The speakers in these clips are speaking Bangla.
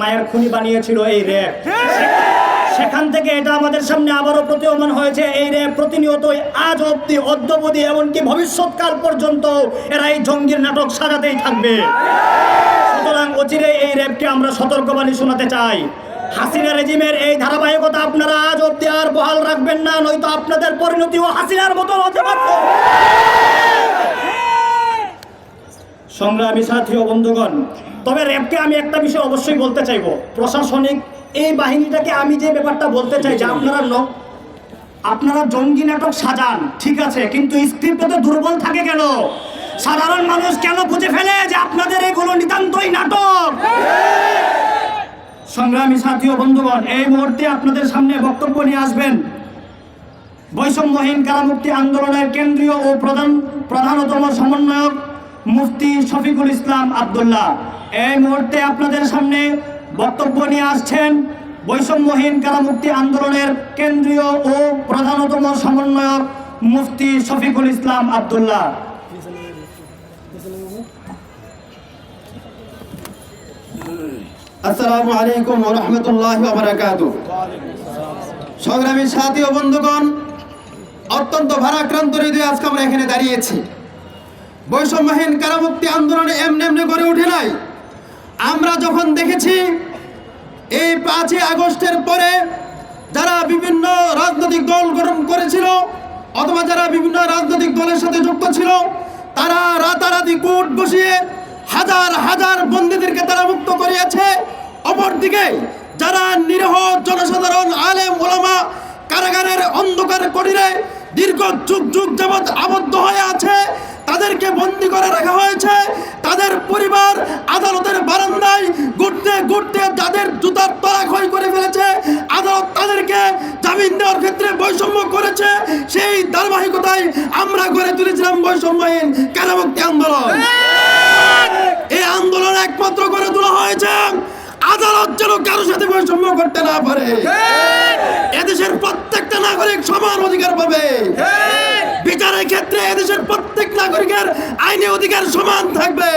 মায়ের খুনি বানিয়েছিল এই র্যাব। সেখান থেকে এটা আমাদের সামনে আবারও প্রতীয়মান হয়েছে। এই র্যাব প্রতিনিয়তই আজ অব্দি অদ্যবধি এমনকি ভবিষ্যৎকাল পর্যন্ত এরা এই জঙ্গির নাটক সাজাতেই থাকবে। সুতরাং অচিরে এই র্যাবকে আমরা সতর্কবাণী শোনাতে চাই। হাসিনা রেজিমের এই ধারাবাহিকতা আপনারা আজ অব্দি আর বহাল রাখবেন না, নয়তো আপনাদের পরিণতিও হাসিনার মতো হতে পারত সংগ্রামী সাথী ও বন্ধুগণ তবে র্যাবকে আমি একটা বিষয় অবশ্যই বলতে চাইব। প্রশাসনিক এই বাহিনীটাকে আমি যে ব্যাপারটা বলতে চাই, যে আপনারা আপনারা জঙ্গি নাটক সাজান, ঠিক আছে, কিন্তু স্ক্রিপ্টে তো দুর্বল থাকে কেন? সাধারণ মানুষ কেন বুঝে ফেলে যে আপনাদের এগুলো নিতান্তই নাটক? সংগ্রামী সাথী ও বন্ধুগণ, এই মুহূর্তে আপনাদের সামনে বক্তব্য নিয়ে আসবেন। বৈষম্যহীন কারামুক্তি আন্দোলনের কেন্দ্রীয় ও প্রধান প্রধানতম সমন্বয়ক মুফতি শফিকুল ইসলাম আব্দুল্লাহ। এই মুহূর্তে আপনাদের সামনে বক্তব্য নিয়ে আসছেন বৈষম্যহীন কারামুক্তি আন্দোলনের কেন্দ্রীয় ও প্রধানতম সমন্বয়ক মুফতি শফিকুল ইসলাম আব্দুল্লাহ। আসসালামু আলাইকুম রাহমাতুল্লাহি সংগ্রামী সাথী ও বন্ধুগণ, অত্যন্ত ভারাক্রান্ত হৃদয়ে আজকে আমরা এখানে দাঁড়িয়েছি। বৈষম্যহীন কারামুক্তি আন্দোলনে এমনি এমনি গড়ে উঠে নাই। আমরা যখন দেখেছি এই পাঁচই আগস্টের পরে যারা বিভিন্ন রাজনৈতিক দল গঠন করেছিল অথবা যারা বিভিন্ন রাজনৈতিক দলের সাথে যুক্ত ছিল, তারা রাতারাতি কোর্ট বসিয়ে হাজার হাজার বন্দীদেরকে তারা মুক্ত করিয়াছে। অপরদিকে যারা নিরহ জনসাধারণ, আলেম, ওলামা, কারাগারের অন্ধকার করিলে দীর্ঘ যুগ যুগ যাবৎ আবদ্ধ হয়ে আছে তাদেরকে বন্দি করে রাখা হয়েছে। তাদের পরিবার আদালতের বারান্দায় ঘুরতে ঘুরতে তাদের জুতার তলা ক্ষয় করে ফেলেছে, আদালত তাদেরকে জামিন দেওয়ার ক্ষেত্রে বৈষম্য করেছে। সেই ধারাবাহিকতায় আমরা গড়ে তুলেছিলাম বৈষম্যহীন কারামুক্তি আন্দোলন। এই আন্দোলন একমাত্র করে তোলা হয়েছে। আদালত যেন কারোর সাথে বৈষম্য করতে না পারে। এদেশের প্রত্যেকটা নাগরিক সমান অধিকার পাবে। বিচারের ক্ষেত্রে এদেশের প্রত্যেক নাগরিকের আইনি অধিকার সমান থাকবে।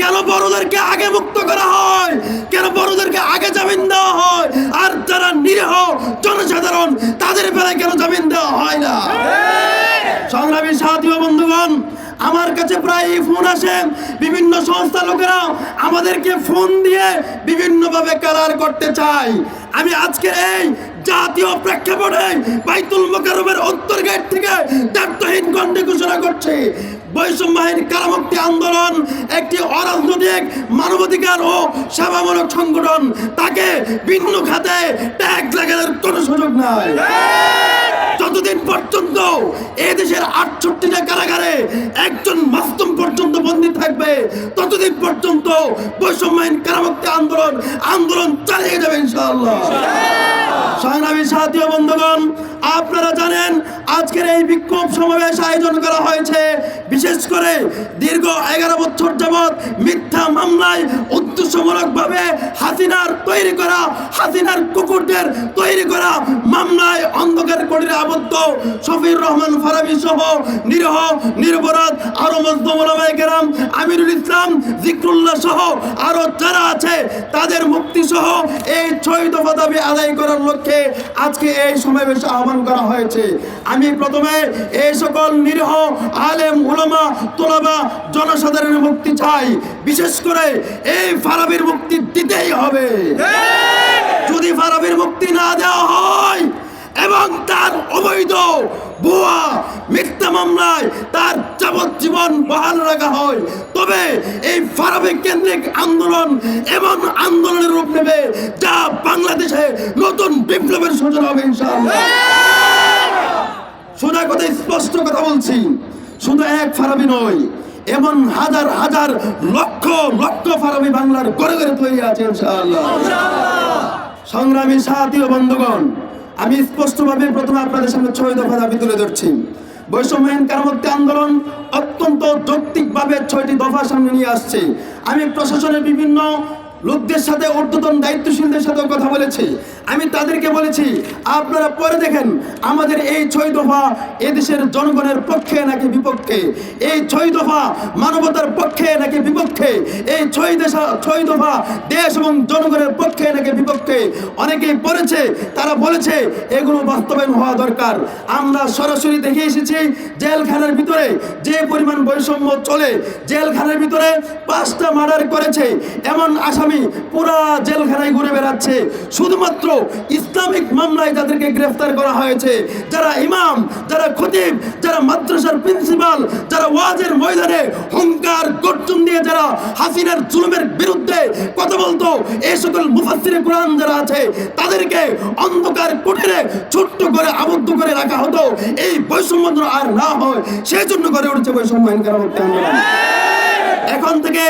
কেন বড়দেরকে আগে মুক্ত করা হয়? কেন বড়দেরকে আগে জামিন দেওয়া হয়? আর যারা নিরীহ জনসাধারণ, তাদের বেলায় কেন জামিন দেওয়া হয় না? সংগ্রামী সাথী বন্ধুগণ, আমার কাছে প্রায় ফোন আসে। বিভিন্ন সংস্থা লোকেরা আমাদেরকে ফোন দিয়ে বিভিন্নভাবে কালার করতে চায়। আমি আজকে এই জাতীয় প্রেক্ষাপটে বাইতুল মোকারমের অন্তর্গেট থেকে দায়িত্বহীন গণ্ডে ঘোষণা করছে। বৈষম্যহীন কারামুক্তি আন্দোলন একটি অরাজনৈতিক মানবাধিকার ও সেবামূলক সংগঠন তাকে ভিন্ন খাতে ট্যাক্স লাগানোর কোনো সুযোগ নাই। যতদিন পর্যন্ত এ দেশের আটষট্টিটা কারাগারে একজন মাস্তুম পর্যন্ত বন্দী থাকবে ততদিন পর্যন্ত বৈষম্যহীন কারামুক্তি আন্দোলন আন্দোলন চালিয়ে যাবে ইনশাআল্লাহ। সংগ্রামী সাথী বন্ধুগণ আপনারা জানেন আজকের এই বিক্ষোভ সমাবেশ আয়োজন করা হয়েছে। বিশেষ করে দীর্ঘ এগারো বছর যাবৎ মিথ্যা মামলায় উদ্দেশ্যমূলকভাবে হাসিনার তৈরি করা, হাসিনার কুকুরদের তৈরি করা মামলায় অন্ধকার করিরে আবদ্ধ শফির রহমান ফারাবি সহ নিরহ, নিরপরাধ আরও মজদুমাই গেরাম আমিরুল ইসলাম, জিক্রুল্লাহ সহ আরও যারা আছে, তাদের মুক্তি সহ এই ছয় দফা দাবি আদায় করার লক্ষ্যে আজকে এই সমাবেশ আহ্বান করা হয়েছে। আমি প্রথমে এই সকল নিরীহ আলেম, উলামা, তোলাবা জনসাধারণের মুক্তি চাই। বিশেষ করে এই ফারাবির মুক্তি দিতেই হবে। যদি ফারাবির মুক্তি না দেওয়া হয় এবং তার অবৈধ ভুয়া, মিথ্যা মামলায় তার যাবজ্জীবন বহাল রাখা হয়, তবে এই ফারাবি কেন্দ্রিক আন্দোলন এমন আন্দোলনের রূপ নেবে যা বাংলাদেশে নতুন বিপ্লবের সূচনা হবে, ইনশাআল্লাহ। সোজা কথা স্পষ্ট কথা বলছি। শুধু এক ফারাবি নয়, এমন হাজার হাজার লক্ষ লক্ষ ফারাবি বাংলার ঘরে ঘরে তৈরি আছে সংগ্রামী সাথী ও বন্ধুগণ, আমি স্পষ্টভাবে প্রথমে আপনাদের সামনে ছয় দফা দাবি তুলে ধরছি। বৈষম্যহীন কারামুক্তি আন্দোলন অত্যন্ত যৌক্তিকভাবে ছয়টি দফা সামনে নিয়ে আসছে। আমি প্রশাসনের বিভিন্ন লোকদের সাথে ঊর্ধ্বতন দায়িত্বশীলদের সাথেও কথা বলেছি। আমি তাদেরকে বলেছি, আপনারা পরে দেখেন, আমাদের এই ছয় দফা এদেশের জনগণের পক্ষে নাকি বিপক্ষে? এই ছয় দফা মানবতার পক্ষে নাকি বিপক্ষে? এই ছয় দেশা, ছয় দফা দেশ এবং জনগণের পক্ষে নাকি বিপক্ষে? অনেকেই পড়েছে, তারা বলেছে, এগুলো বাস্তবায়ন হওয়া দরকার। আমরা সরাসরি দেখে এসেছি, জেলখানার ভিতরে যে পরিমাণ বৈষম্য চলে, জেলখানার ভিতরে পাঁচটা মার্ডার করেছে। এমন আসামি পুরা জেলখানায় ঘুরে বেড়াচ্ছে। শুধুমাত্র ইসলামিক মামলায় তাদেরকে গ্রেফতার করা হয়েছে। যারা ইমাম, যারা খতিব, যারা মাদ্রাসার প্রিন্সিপাল, যারা ওয়াজের ময়দানে হুঙ্কার, গর্জন দিয়ে যারা হাসিনার জুলুমের বিরুদ্ধে কথা বলতো এই সকল মুফাসসিরে কোরআন যারা আছে, তাদেরকে অন্ধকার কুটিরে ছোট্ট করে আবদ্ধ করে রাখা হতো। এই বৈষম্য আর না হয় সেই জন্য করে উঠছে বৈষম্য আন্দোলন এখন থেকে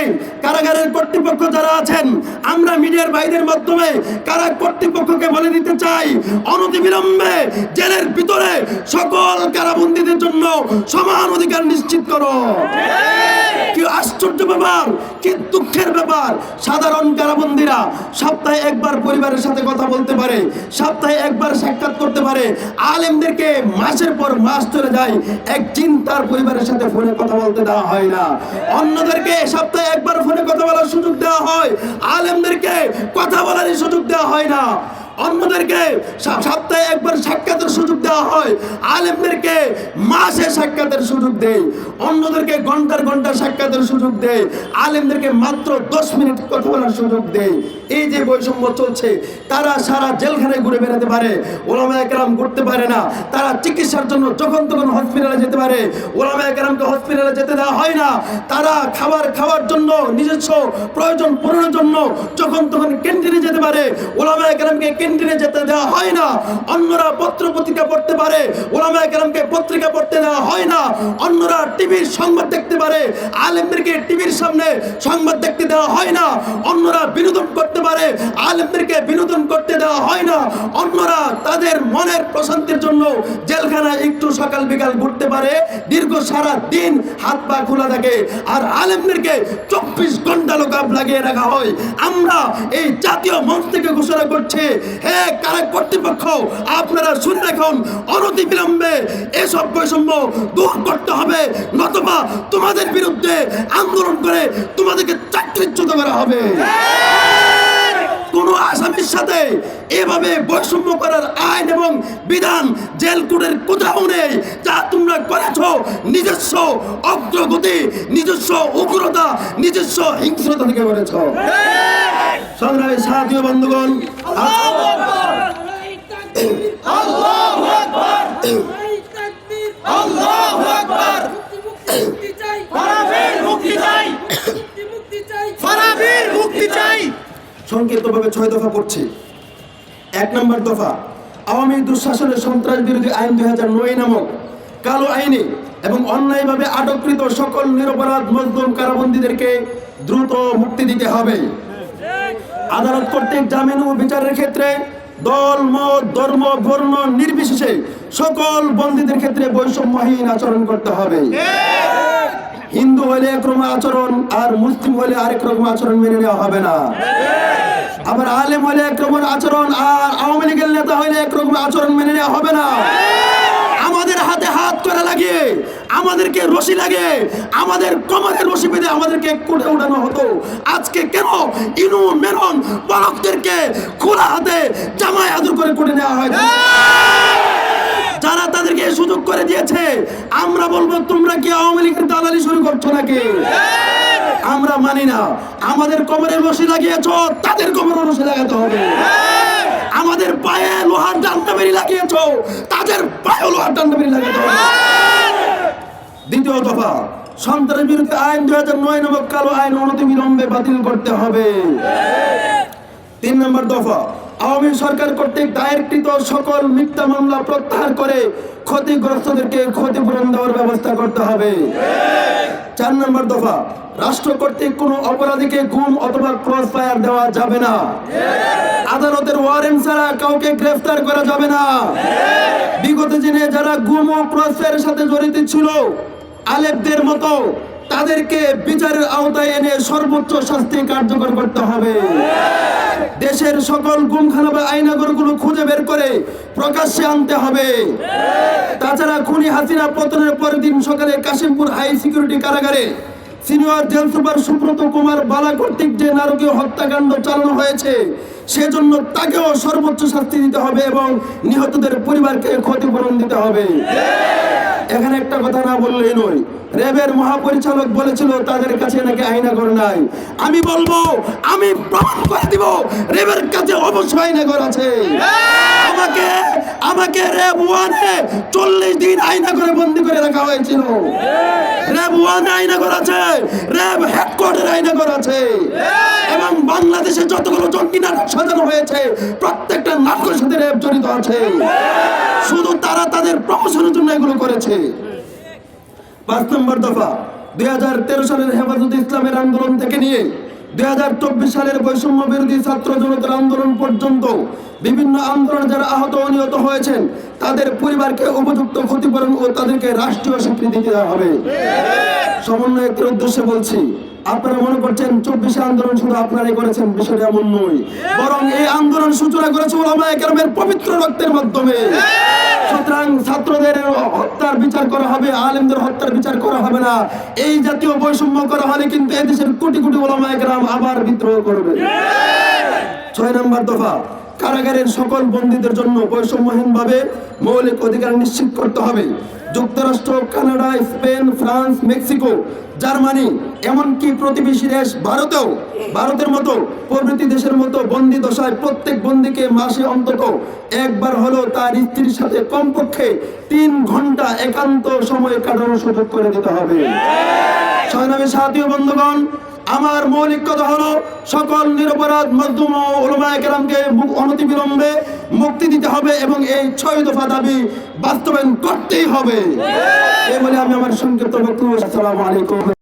কারাগারের কর্তৃপক্ষ যারা আছেন, আমরা মিডিয়ার ভাইদের মাধ্যমে কারা কর্তৃপক্ষকে বলে দিতে চাই অনতিবিলম্বে জেলের ভিতরে সকল কারাবন্দীদের জন্য সমান অধিকার নিশ্চিত করো। কি আশ্চর্য ব্যাপার, কি দুঃখের ব্যাপার, সাধারণ কারাবন্দীরা সপ্তাহে একবার পরিবারের সাথে কথা বলতে পারে, সপ্তাহে একবার সাক্ষাৎ করতে পারে, আলেমদেরকে মাসের পর মাস চলে যায় এক চিন্তার পরিবারের সাথে ফোনে কথা বলতে দেওয়া হয় না। অন্যদেরকে সপ্তাহে একবার ফোনে কথা বলার সুযোগ দেওয়া হয়। আলেমদেরকে কথা বলারই সুযোগ দেওয়া হয় না। অন্যদেরকে সপ্তাহে একবার সাক্ষাতের সুযোগ দেওয়া হয়। আলেমদেরকে মাসে সাক্ষাতের সুযোগ দেয়। অন্যদেরকে ঘণ্টার ঘণ্টা সাক্ষাতের সুযোগ দেয়। আলেমদেরকে মাত্র দশ মিনিট কথা বলার সুযোগ দেয়। এই যে বৈষম্য চলছে, তারা সারা জেলখানায় ঘুরে বেড়াতে পারে ওলামা একরাম ঘুরতে পারে না। তারা চিকিৎসার জন্য যখন তখন হসপিটালে যেতে পারে। ওলামা একরামকে হসপিটালে যেতে দেওয়া হয় না। তারা খাবার খাওয়ার জন্য, নিজস্ব প্রয়োজন পূরণের জন্য যখন তখন ক্যান্টিনে যেতে পারে। ওলামা একরামকে ক্যান্টিনে যেতে দেওয়া হয় না। অন্যরা পত্র পত্রিকা পড়তে পারে। ওলামা একরামকে পত্রিকা পড়তে দেওয়া হয় না। অন্যরা টিভির সংবাদ দেখতে পারে। আলেমদেরকে টিভির সামনে সংবাদ দেখতে দেওয়া হয় না। অন্যরা বিনোদন করতে পারে, আলেমদেরকে বিনোদন করতে দেওয়া হয় না। অন্যরা তাদের মনের প্রশান্তির জন্য জেলখানায় একটু সকাল বিকাল ঘুরতে পারে, দীর্ঘ সারা দিন হাত পা খোলা থাকে, আর আলেমদেরকে চব্বিশ ঘণ্টা লোকাপ লাগিয়ে রাখা হয়। আমরা এই জাতীয় মঞ্চ থেকে ঘোষণা করছি, হে কারা কর্তৃপক্ষ, আপনারা শুনে রাখুন, অনতি বিলম্বে এসব বৈষম্য দূর করতে হবে, নতুবা তোমাদের বিরুদ্ধে আন্দোলন করে তোমাদেরকে চাকরিচ্যুত করা হবে। সাথে এভাবে বৈষম্য করার আইন এবং বিধান জেল কোর্টের কোথাও নেই যা তোমরা করেছ নিজস্ব অগ্রগতি নিজস্ব উগ্রতা নিজস্ব হিংস্রতা থেকে করেছ। সংগ্রামী সাহায্য বন্ধুগণ আজ- সংক্ষিপ্তভাবে ছয় দফা পড়ছি। এক নম্বর দফা, আওয়ামী দুঃশাসনের সন্ত্রাস বিরোধী আইন দুই হাজার নয় নামক কালো আইনে এবং অন্যায়ভাবে আটককৃত সকল নিরপরাধ মজদুম কারাবন্দীদেরকে দ্রুত মুক্তি দিতে হবে। আদালত কর্তৃক জামিন ও বিচারের ক্ষেত্রে দল, মত, ধর্ম, বর্ণ নির্বিশেষে সকল বন্দীদের ক্ষেত্রে বৈষম্যহীন আচরণ করতে হবে। হিন্দু হলে একরকম আচরণ আর মুসলিম হলে আরেক রকম আচরণ মেনে নেওয়া হবে না। আবার আলেম হলে একরকম আচরণ আর আওয়ামী লীগের নেতা হলে একরকম আচরণ মেনে নেওয়া হবে না। আমাদের হাতে হাত করে লাগিয়ে আমাদেরকে রশি লাগে, আমাদের কোমরে রশি বেঁধে আমাদেরকে কোটে উঠানো হতো। আজকে কেন ইনু, মেরন, বালকদেরকে খোলা হাতে জামায় আদর করে কোটে নেওয়া হয় যারা তাদেরকে সুযোগ করে দিয়েছে, আমরা বলব, তোমরা কি আওয়ামী লীগের দালালি শুরু করছ নাকি? আমরা মানি না। আমাদের কোমরে রশি লাগিয়েছ, তাদের কোমরে রশি লাগাতে হবে। আমাদের পায়ে লোহার ডান্ডা বেরি লাগিয়েছ, তাদের পায়ে লোহার ডান্ডা বেরি লাগাতে হবে। দ্বিতীয় দফা সন্ত্রাসের বিরুদ্ধে আইন দুই হাজার নয় নম্বর কালো আইন অনতিবিলম্বে বাতিল করতে হবে। তিন নম্বর দফা আওয়ামী সরকার কর্তৃক দায়েরকৃত সকল মিথ্যা মামলা প্রত্যাহার করে ক্ষতিগ্রস্তদেরকে ক্ষতিপূরণ দেওয়ার ব্যবস্থা করতে হবে। চার নম্বর দফা, রাষ্ট্র কর্তৃক কোনো অপরাধীকে গুম অথবা ক্রস ফায়ার দেওয়া যাবে না। আদালতের ওয়ারেন্ট ছাড়া কাউকে গ্রেফতার করা যাবে না। বিগত দিনে যারা গুম ও ক্রস ফায়ারের সাথে জড়িত ছিল আলেপদের মতো, তাদেরকে বিচারের আওতায় এনে সর্বোচ্চ শাস্তি কার্যকর করতে হবে। দেশের সকল গুমখানা আইনাগরগুলো খুঁজে বের করে প্রকাশ্যে আনতে হবে। তাছাড়া খুনি হাসিনা পতনের পরের দিন সকালে কাশিমপুর হাই সিকিউরিটি কারাগারে senior jail super Subrata Kumar Bala কর্তৃক যে নারকীয় হত্যাকাণ্ড চালানো হয়েছে, সেজন্য তাকেও সর্বোচ্চ শাস্তি দিতে হবে এবং নিহতদের পরিবারকে ক্ষতিপূরণ দিতে হবে। এখানে একটা কথা না বললেই নয় র্যাবের মহাপরিচালক বলেছিল, তাদের কাছে নাকি আইনাগর নাই। আমি বলব, আমি প্রমাণ করে দিব র্যাবের কাছে অবশ্যই আইনাগর আছে। আমাকে আমাকে র্যাব ওয়ানে চল্লিশ দিন আইনাগরে বন্দি করে রাখা হয়েছিল। র্যাব ওয়ানে আইনাগর আছে র্যাব হেডকোয়ার্টার আইনাগর আছে। এবং বাংলাদেশে যতগুলো জঙ্গি নাটক সাজানো হয়েছে, প্রত্যেকটা নাটকের সাথে র্যাব জড়িত আছে। শুধু তারা তাদের প্রমোশনের জন্য এগুলো করেছে। পাঁচ নম্বর দফা, দুই হাজার তেরো সালের হেফাজত ইসলামের আন্দোলন থেকে নিয়ে দুই হাজার চব্বিশ সালের বৈষম্য বিরোধী ছাত্র জনতার আন্দোলন পর্যন্ত বিভিন্ন আন্দোলনে যারা আহত ও নিহত হয়েছেন, তাদের পরিবারকে উপযুক্ত ক্ষতিপূরণ ও তাদেরকে রাষ্ট্রীয় স্বীকৃতি দেওয়া হবে। সমন্বয়কের উদ্দেশ্যে বলছি, আপনারা মনে করছেন চব্বিশে আন্দোলন শুধু আপনারাই করেছেন, বিষয়টা এমন নয়। বরং এই আন্দোলন সূচনা করেছে ওলামা পবিত্র রক্তের মাধ্যমে। সুতরাং ছাত্রদের হত্যার বিচার করা হবে, আলেমদের হত্যার বিচার করা হবে না। এই জাতীয় বৈষম্য করা হলে কিন্তু এদেশের কোটি কোটি ওলামা একরাম আবার বিদ্রোহ করবে। ছয় নম্বর দফা কারাগারের সকল বন্দীদের জন্য বৈষম্যহীনভাবে মৌলিক অধিকার নিশ্চিত করতে হবে। যুক্তরাষ্ট্র, Canada, Spain, France, Mexico, Germany, এমনকি প্রতিবেশী দেশ ভারতেও, ভারতের মতো প্রভৃতি দেশের মতো বন্দি দশায় প্রত্যেক বন্দিকে মাসে অন্তত একবার হলো তার স্ত্রীর সাথে কমপক্ষে তিন ঘণ্টা একান্ত সময় কাটানোর সুযোগ করে দিতে হবে। সংগ্রামী সাথী বন্ধুগণ আমার মৌলিক কথা হলো সকল নিরপরাধ মধ্যম ওলমায় কেরামকে মু- অনতিবিলম্বে মুক্তি দিতে হবে এবং এই ছয় দফা দাবি বাস্তবায়ন করতেই হবে। এ বলে আমি আমার সংক্ষিপ্ত বক্তব্য আসসালামু আলাইকুম।